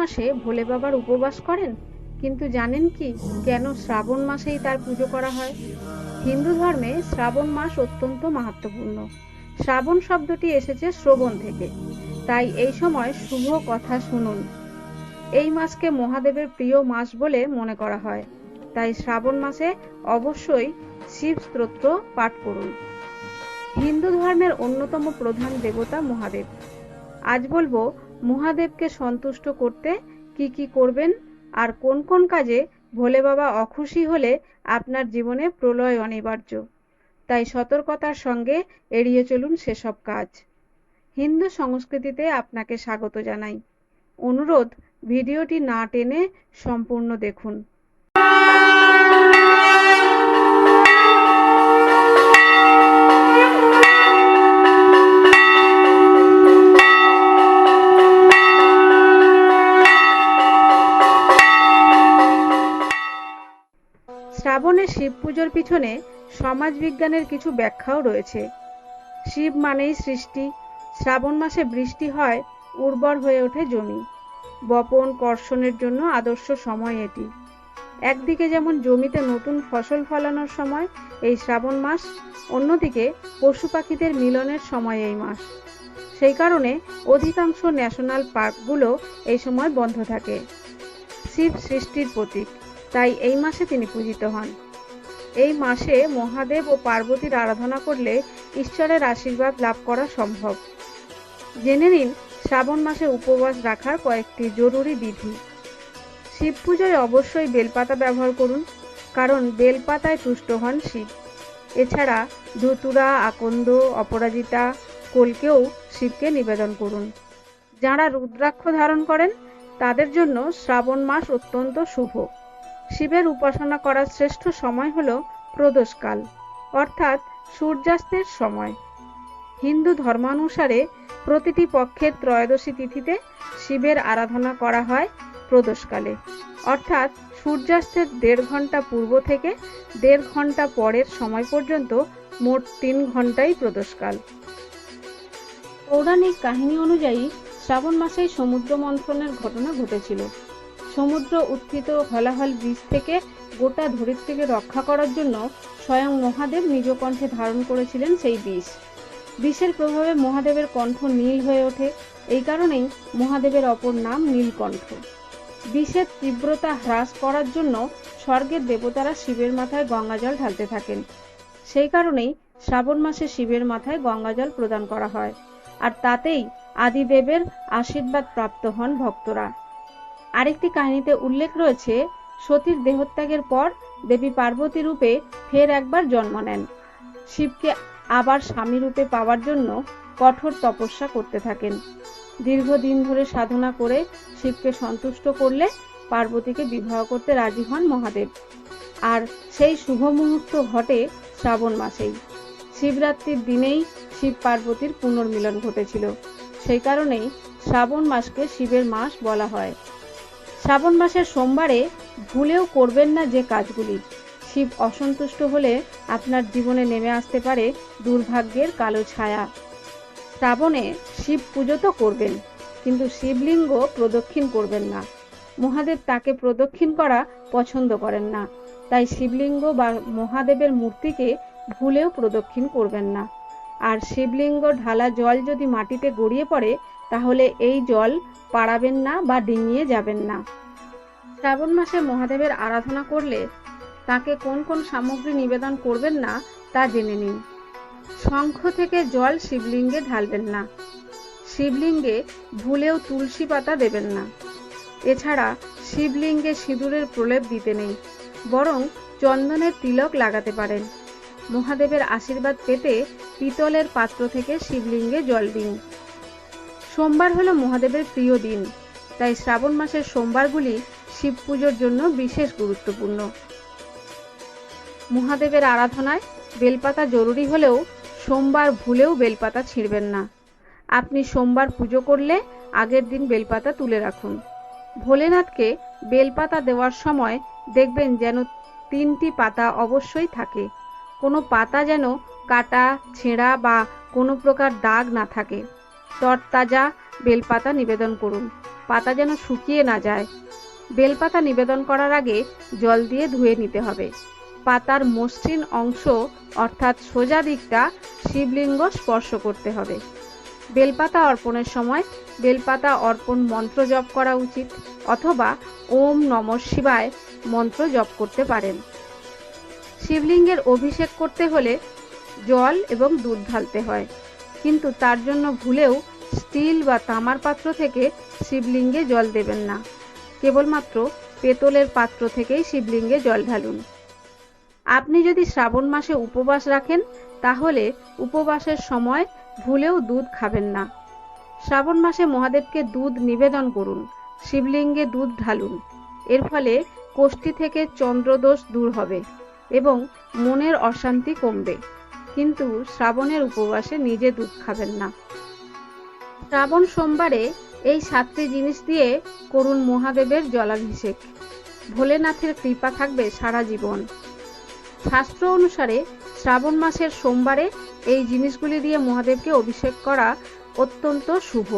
মাসে ভোলে বাবার উপবাস করেন? কিন্তু জানেন কি, কেন শ্রাবণ মাসেই তার পুজো করা হয়? হিন্দু ধর্মে শ্রাবণ মাস অত্যন্ত মাহাত্মপূর্ণ শ্রাবণ শব্দটি এসেছে শ্রবণ থেকে। তাই এই সময় শুভ কথা শুনুন। এই মাসকে মহাদেবের প্রিয় মাস বলে মনে করা হয়। তাই শ্রাবণ মাসে অবশ্যই শিব স্তোত্র পাঠ করুন। হিন্দু ধর্মের অন্যতম প্রধান দেবতা মহাদেব। আজ বলব মহাদেবকে সন্তুষ্ট করতে কি কি করবেন? আর কোন কোন কাজে ভোলে বাবা অখুশি হলে আপনার জীবনে প্রলয় অনিবার্য? তাই সতর্কতার সঙ্গে এড়িয়ে চলুন সেসব কাজ। হিন্দু সংস্কৃতিতে আপনাকে স্বাগত জানাই। অনুরোধ, ভিডিওটি না টেনে সম্পূর্ণ দেখুন। শিব পুজোর পিছনে সমাজবিজ্ঞানের কিছু ব্যাখ্যাও রয়েছে। শিব মানেই সৃষ্টি। শ্রাবণ মাসে বৃষ্টি হয়, উর্বর হয়ে ওঠে জমি। বপন, কর্ষণের জন্য আদর্শ সময় এটি। একদিকে যেমন জমিতে নতুন ফসল ফলানোর সময় এই শ্রাবণ মাস, অন্যদিকে পশু পাখিদের মিলনের সময় এই মাস। সেই কারণে অধিকাংশ ন্যাশনাল পার্কগুলো এই সময় বন্ধ থাকে। শিব সৃষ্টির প্রতীক, তাই এই মাসে তিনি পূজিত হন। এই মাসে মহাদেব ও পার্বতীর আরাধনা করলে ঈশ্বরের আশীর্বাদ লাভ করা সম্ভব। জেনে নিন, শ্রাবণ মাসে উপবাস রাখার কয়েকটি জরুরি বিধি। শিব পুজোয় অবশ্যই বেলপাতা ব্যবহার করুন, কারণ বেলপাতায় তুষ্ট হন শিব। এছাড়া ধুতুরা, আকন্দ, অপরাজিতা, কোলকেও শিবকে নিবেদন করুন। যাঁরা রুদ্রাক্ষ ধারণ করেন, তাদের জন্য শ্রাবণ মাস অত্যন্ত শুভ। শিবের উপাসনা করার শ্রেষ্ঠ সময় হল প্রদোষকাল, অর্থাৎ সূর্যাস্তের সময়। হিন্দু ধর্মানুসারে প্রতিটি পক্ষের ত্রয়োদশী তিথিতে শিবের আরাধনা করা হয় প্রদোষকালে। অর্থাৎ সূর্যাস্তের দেড় ঘণ্টা পূর্ব থেকে দেড় ঘণ্টা পরের সময় পর্যন্ত মোট তিন ঘন্টাই প্রদোষকাল। পৌরাণিক কাহিনী অনুযায়ী শ্রাবণ মাসেই সমুদ্র মন্থনের ঘটনা ঘটেছিল। সমুদ্র উত্থিত হলাহল বীজ থেকে গোটা ধরিত্রীকে রক্ষা করার জন্য স্বয়ং মহাদেব নিজ কণ্ঠে ধারণ করেছিলেন সেই বিষ বিষের প্রভাবে মহাদেবের কণ্ঠ নীল হয়ে ওঠে। এই কারণেই মহাদেবের অপর নাম নীলকণ্ঠ। বিষের তীব্রতা হ্রাস করার জন্য স্বর্গের দেবতারা শিবের মাথায় গঙ্গাজল ঢালতে থাকেন। সেই কারণেই শ্রাবণ মাসে শিবের মাথায় গঙ্গাজল প্রদান করা হয়। আর তাতেই আদিদেবের আশীর্বাদ প্রাপ্ত হন ভক্তরা। আরেকটি কাহিনীতে উল্লেখ রয়েছে, সতীর দেহত্যাগের পর দেবী পার্বতী রূপে ফের একবার জন্ম নেন। শিবকে আবার স্বামী রূপে পাওয়ার জন্য কঠোর তপস্যা করতে থাকেন। দীর্ঘদিন ধরে সাধনা করে শিবকে সন্তুষ্ট করলে পার্বতীকে বিবাহ করতে রাজি হন মহাদেব। আর সেই শুভ মুহূর্ত ঘটে শ্রাবণ মাসেই। শিবরাত্রির দিনেই শিব পার্বতীর পুনর্মিলন ঘটেছিল। সেই কারণেই শ্রাবণ মাসকে শিবের মাস বলা হয়। শ্রাবণ মাসের সোমবারে ভুলেও করবেন না যে কাজগুলি। শিব অসন্তুষ্ট হলে আপনার জীবনে নেমে আসতে পারে দুর্ভাগ্যের কালো ছায়া। শ্রাবণে শিব পুজো তো করবেন, কিন্তু শিবলিঙ্গ প্রদক্ষিণ করবেন না। মহাদেব তাকে প্রদক্ষিণ করা পছন্দ করেন না, তাই শিবলিঙ্গ বা মহাদেবের মূর্তিকে ভুলেও প্রদক্ষিণ করবেন না। আর শিবলিঙ্গ ঢালা জল যদি মাটিতে গড়িয়ে পড়ে, তাহলে এই জল পাড়াবেন না বা ডিঙিয়ে যাবেন না। শ্রাবণ মাসে মহাদেবের আরাধনা করলে তাকে কোন কোন সামগ্রী নিবেদন করবেন না, তা জেনে নিন। শঙ্খ থেকে জল শিবলিঙ্গে ঢালবেন না। শিবলিঙ্গে ভুলেও তুলসী পাতা দেবেন না। এছাড়া শিবলিঙ্গে সিঁদুরের প্রলেপ দিতে নেই, বরং চন্দনের তিলক লাগাতে পারেন। মহাদেবের আশীর্বাদ পেতে পিতলের পাত্র থেকে শিবলিঙ্গে জল দিন। সোমবার হলো মহাদেবের প্রিয় দিন, তাই শ্রাবণ মাসের সোমবারগুলি শিব পুজোর জন্য বিশেষ গুরুত্বপূর্ণ। মহাদেবের আরাধনায় বেলপাতা জরুরি হলেও সোমবার ভুলেও বেলপাতা ছিঁড়বেন না। আপনি সোমবার পুজো করলে আগের দিন বেলপাতা তুলে রাখুন। ভোলেনাথকে বেলপাতা দেওয়ার সময় দেখবেন যেন তিনটি পাতা অবশ্যই থাকে। কোনো পাতা যেন কাটা, ছেঁড়া বা কোনো প্রকার দাগ না থাকে। তরতাজা বেলপাতা নিবেদন করুন। পাতা যেন শুকিয়ে না যায়। বেলপাতা নিবেদন করার আগে জল দিয়ে ধুয়ে নিতে হবে। পাতার মসৃণ অংশ, অর্থাৎ সোজা দিকটা, শিবলিঙ্গ স্পর্শ করতে হবে। বেলপাতা অর্পণের সময় বেলপাতা অর্পণ মন্ত্র জপ করা উচিত অথবা ওম নম শিবায় মন্ত্র জপ করতে পারেন। শিবলিঙ্গের অভিষেক করতে হলে জল এবং দুধ ঢালতে হয়। কিন্তু তার জন্য ভুলেও স্টিল বা তামার পাত্র থেকে শিবলিঙ্গে জল দেবেন না। কেবলমাত্র পেতলের পাত্র থেকেই শিবলিঙ্গে জল ঢালুন। আপনি যদি শ্রাবণ মাসে উপবাস রাখেন, তাহলে উপবাসের সময় ভুলেও দুধ খাবেন না। শ্রাবণ মাসে মহাদেবকে দুধ নিবেদন করুন, শিবলিঙ্গে দুধ ঢালুন। এর ফলে কোষ্ঠী থেকে চন্দ্রদোষ দূর হবে এবং মনের অশান্তি কমবে। কিন্তু শ্রাবণের উপবাসে নিজে দুধ খাবেন না। শ্রাবণ সোমবারে এই সাতটি জিনিস দিয়ে করুন মহাদেবের জলাভিষেক। ভোলেনাথের কৃপা থাকবে সারা জীবন। শাস্ত্র অনুসারে শ্রাবণ মাসের সোমবারে এই জিনিসগুলি দিয়ে মহাদেবকে অভিষেক করা অত্যন্ত শুভ।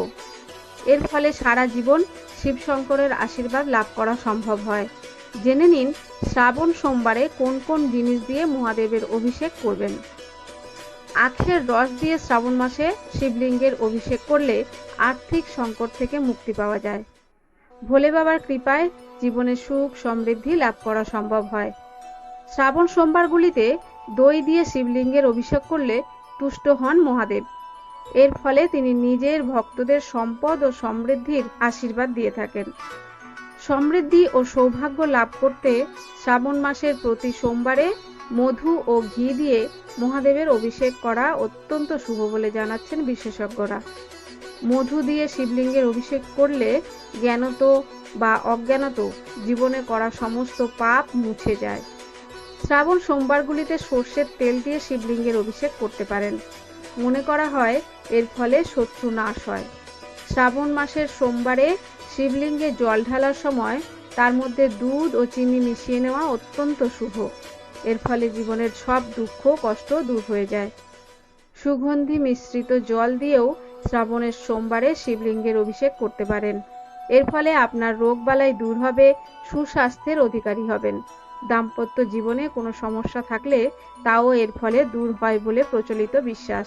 এর ফলে সারা জীবন শিবশঙ্করের আশীর্বাদ লাভ করা সম্ভব হয়। জেনে নিন, শ্রাবণ সোমবারে কোন কোন জিনিস দিয়ে মহাদেবের অভিষেক করবেন। আখের রস দিয়ে শ্রাবণ মাসে শিবলিঙ্গের অভিষেক করলে আর্থিক সংকট থেকে মুক্তি পাওয়া যায়। ভোলে বাবার কৃপায় জীবনে সুখ সমৃদ্ধি লাভ করা সম্ভব হয়। শ্রাবণ সোমবারগুলিতে দই দিয়ে শিবলিঙ্গের অভিষেক করলে তুষ্ট হন মহাদেব। এর ফলে তিনি নিজের ভক্তদের সম্পদ ও সমৃদ্ধির আশীর্বাদ দিয়ে থাকেন। সমৃদ্ধি ও সৌভাগ্য লাভ করতে শ্রাবণ মাসের প্রতি সোমবারে মধু ও ঘি দিয়ে মহাদেবের অভিষেক করা অত্যন্ত শুভ বলে জানাচ্ছেন বিশেষজ্ঞরা। মধু দিয়ে শিবলিঙ্গের অভিষেক করলে জ্ঞানত বা অজ্ঞানত জীবনে করা সমস্ত পাপ মুছে যায়। শ্রাবণ সোমবারগুলিতে সর্ষের তেল দিয়ে শিবলিঙ্গের অভিষেক করতে পারেন। মনে করা হয় এর ফলে শত্রু নাশ হয়। শ্রাবণ মাসের সোমবারে শিবলিঙ্গে জল ঢালার সময় তার মধ্যে দুধ ও চিনি মিশিয়ে নেওয়া অত্যন্ত শুভ। এর ফলে জীবনের সব দুঃখ, কষ্ট দূর হয়ে যায়। সুগন্ধি মিশ্রিত জল দিয়েও শ্রাবণের সোমবারে শিবলিঙ্গের অভিষেক করতে পারেন। এর ফলে আপনার রোগবালাই দূর হবে, সুস্বাস্থ্যের অধিকারী হবেন। দাম্পত্য জীবনে কোনো সমস্যা থাকলে তাও এর ফলে দূর হয় বলে প্রচলিত বিশ্বাস।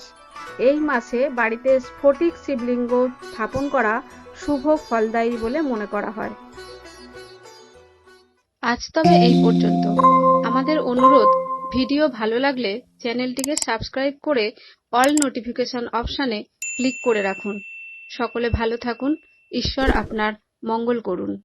এই মাসে বাড়িতে স্ফটিক শিবলিঙ্গ স্থাপন করা শুভ ফলদায়ী বলে মনে করা হয়। আজ তবে এই পর্যন্ত। আমাদের অনুরোধ, ভিডিও ভালো লাগলে চ্যানেলটিকে সাবস্ক্রাইব করে অল নোটিফিকেশন অপশানে ক্লিক করে রাখুন। সকলে ভালো থাকুন, ঈশ্বর আপনার মঙ্গল করুন।